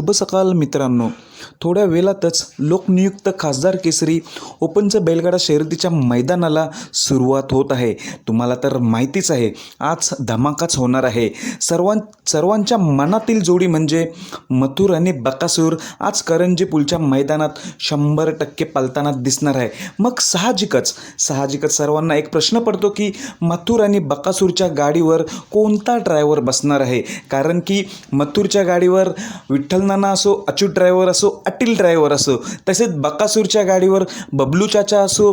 शुभ सकाळ मित्रांनो. थोड्या वेळातच लोकनियुक्त खासदार केसरी ओपनचं बैलगाडा शर्यतीच्या मैदानाला सुरुवात होत आहे. तुम्हाला तर माहितीच आहे आज धमाकाच होणार आहे. सर्वां सर्वांच्या मनातील जोडी म्हणजे मथुर आणि बकासूर. आज करंजी पुलच्या मैदानात शंभर टक्के पालताना दिसणार आहे. मग साहजिकच साहजिकच सर्वांना एक प्रश्न पडतो की मथुर आणि बकासूरच्या गाडीवर कोणता ड्रायव्हर बसणार आहे? कारण की मथुरच्या गाडीवर विठ्ठल नाना असो अच्युत ड्रायव्हर असो अटील ड्रायव्हर असो तसेच बकासूरच्या गाडीवर बबलू चाचा असो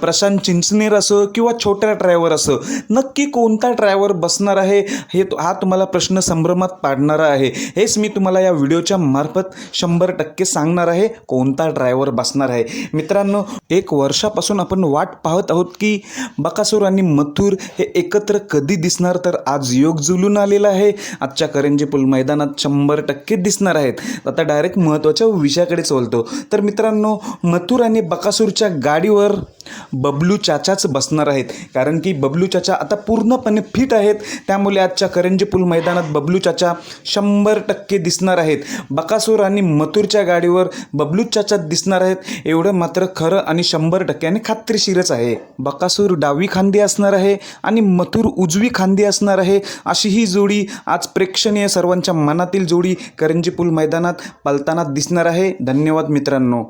प्रशांत चिंचनेर असो किंवा छोट्या ड्रायव्हर असो नक्की कोणता ड्रायव्हर बसणार आहे हे हा तुम्हाला प्रश्न संभ्रमात पाडणारा आहे. हेच मी तुम्हाला या व्हिडिओच्या मार्फत शंभर टक्के सांगणार आहे कोणता ड्रायव्हर बसणार आहे. मित्रांनो एक वर्षापासून आपण वाट पाहत आहोत की बकासूर आणि मथुर हे एकत्र कधी दिसणार तर आज योग जुलून आलेला आहे. आजच्या करंजी पूल मैदानात शंभर टक्के दिसणार आहेत. आता डायरेक्ट महत्त्वाच्या विषयाकडे चलतो तर मित्रांनो मथुर आणि बकासूरच्या गाडीवर बबलू चाचाच बसणार आहेत. कारण की बबलू चाचा आता पूर्णपणे फिट आहेत. त्यामुळे आजच्या करंजी पूल मैदानात बबलू चाचा शंभर टक्के दिसणार आहेत. बकासूर आणि मथुरच्या गाडीवर बबलू चाचा दिसणार आहेत. एवढं मात्र खरं आणि शंभर टक्क्याने खात्रीशीरच आहे. बकासूर डावी खांदी असणार आहे आणि मथुर उजवी खांदी असणार आहे. अशी ही जोडी आज प्रेक्षणीय सर्वांच्या मनातील जोडी करंजी पूल मैदानात पलताना दिसणार आहे. धन्यवाद मित्रांनो.